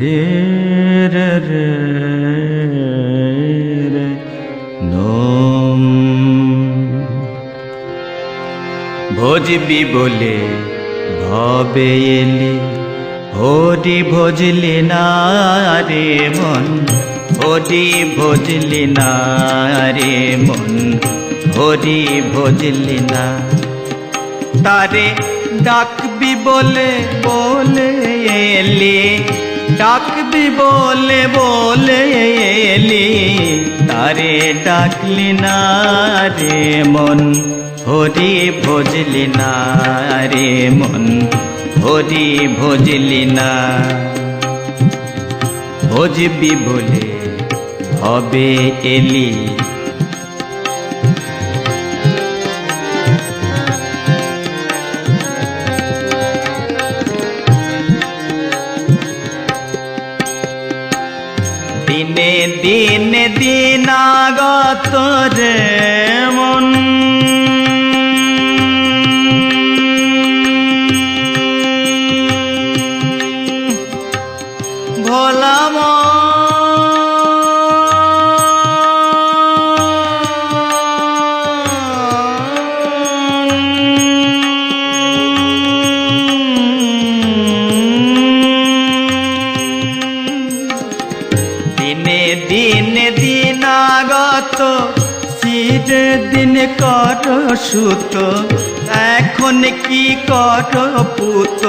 রে রে নোম। ভজবি বলে ভবে এলি হরি ভজলি না রে মন হরি ভজলি না রে মন হরি ভজলি না। তারে ডাকবি বলে বলে এলি ডাকবি বলে বলে এলি, তারে ডাকলি না রে মন, হরি ভজলি না রে মন, হরি ভজলি না। ভজবি বলে হবে এলি দিনে দিনে দিনাগত রে। দিনে দিনে দিনাগত সিরে দিন কর সুত, এখন কি কর পুত,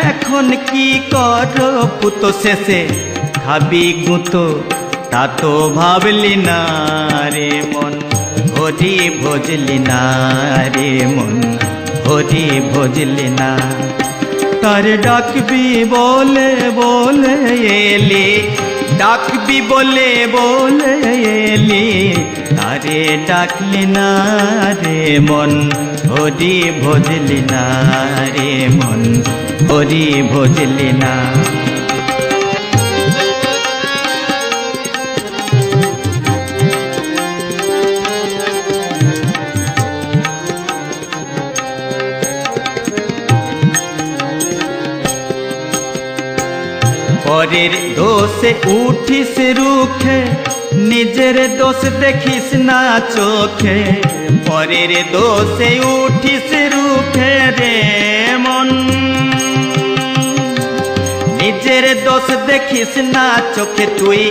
এখন কি কর পুত, শেষে খাবি গুঁত, তা তো ভাবলি না রে মন হরি ভজলি না রে মন হরি ভজলি না। তার ডাকবি বলে বলে এলি ডাকবি বলে বলে এলি, আরে ডাকলি না রে মন হরি ভজলি না রে মন হরি ভজলি না। পরের দোষে উঠিস রুখে, নিজের দোষ দেখিস না চোখে, পরের দোষে উঠিস রুখে রে মন। নিজের দোষ দেখিস না চোখে, তুই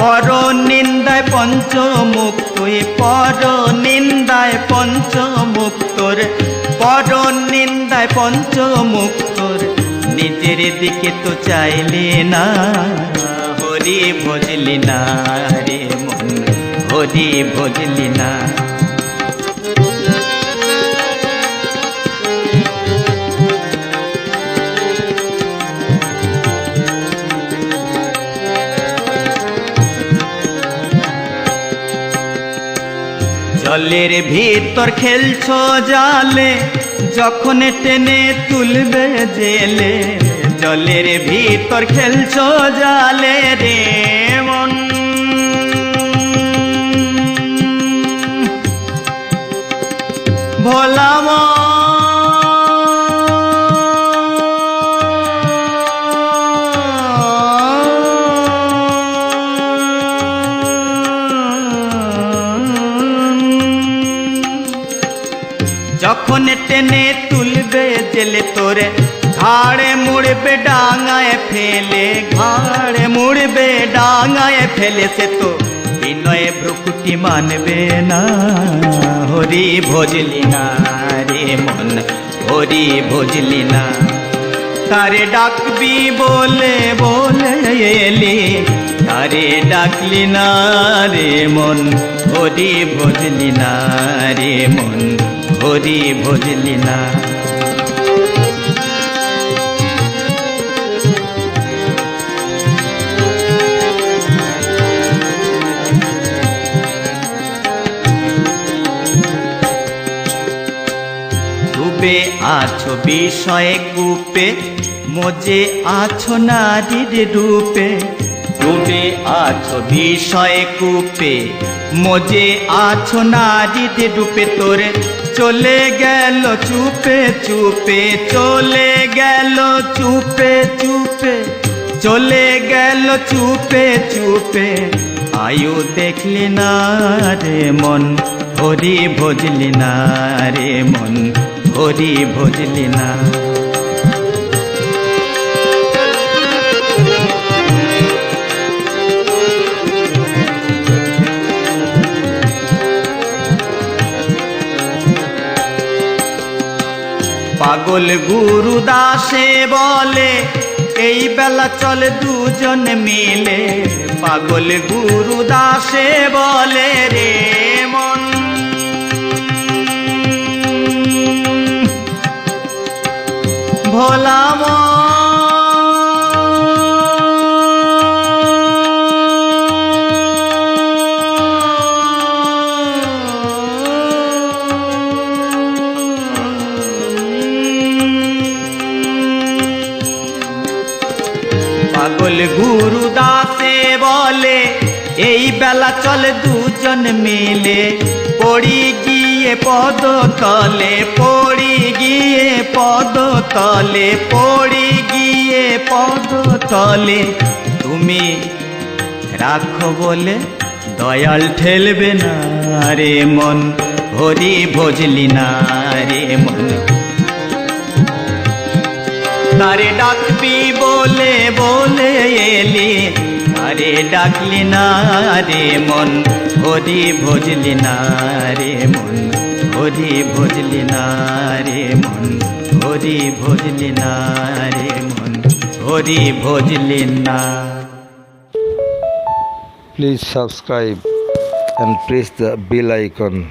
পর নিন্দায় পঞ্চমুখ, তুই পর নিন্দায় পঞ্চমুখ, তোর পর নিন্দায় পঞ্চমুখ, তোর নিজের দিকে তো চাইলি না। হরি ভজলি না রে মন, হরি ভজলি না। জলের ভিতর খেলছ জালে যখন টেনে তুলবে জেলে জলের ভিতর খেলছ জালে রে মন। ভোলাম যখন টেনে তুলবে জেলে তোরে ঘাড়ে মুড়বে, ডাঙায় ফেলে, ঘাড়ে মুড়বে, ডাঙায় ফেলে সে তো। বিনয়ে ভ্রুকুটি মানবে না, হরি ভজলি না রে মন, হরি ভজলি না। তারে ডাকবি বলে বলে এলি, তারে ডাকলি না রে মন, হরি ভজলি না রে মন। হরি ভজলি না। ডুবে আছো বিষয়ে কূপে, মজে আছো নারীর রূপে। ডুবে আছো বিষয়ে কূপে, মজে আছো নারীর রূপে তোরে। চলে গেল, চুপে চুপে, চলে গেল, চুপে চুপে। চলে গেল, চুপে চুপে। আয়ু দেখলি না রে মন, ভরি ভজলি না রে মন, ভরি ভজলি না। পাগল গুরু দাসে বলে, এই বেলা চলে দুজন মিলে, পাগল গুরু দাসে বলে রে মন। ভোলা পাগল গুরু বলে, এই বেলা চলে দুজন মিলে। পড়ি গিয়ে পদ তলে পড়ি গিয়ে পদ তলে পড়ি গিয়ে পদ তলে তুমি রাখো বলে দয়াল ঠেলবে না রে মন, হরি ভজলি না রে মন। তারে ডাকবি বলে বলে এলি আরে ডাকলি না রে মন হরি ভজলি না রে মন হরি ভজলি না রে মন হরি ভজলি না রে মন হরি ভজলি না Please subscribe and press the bell icon.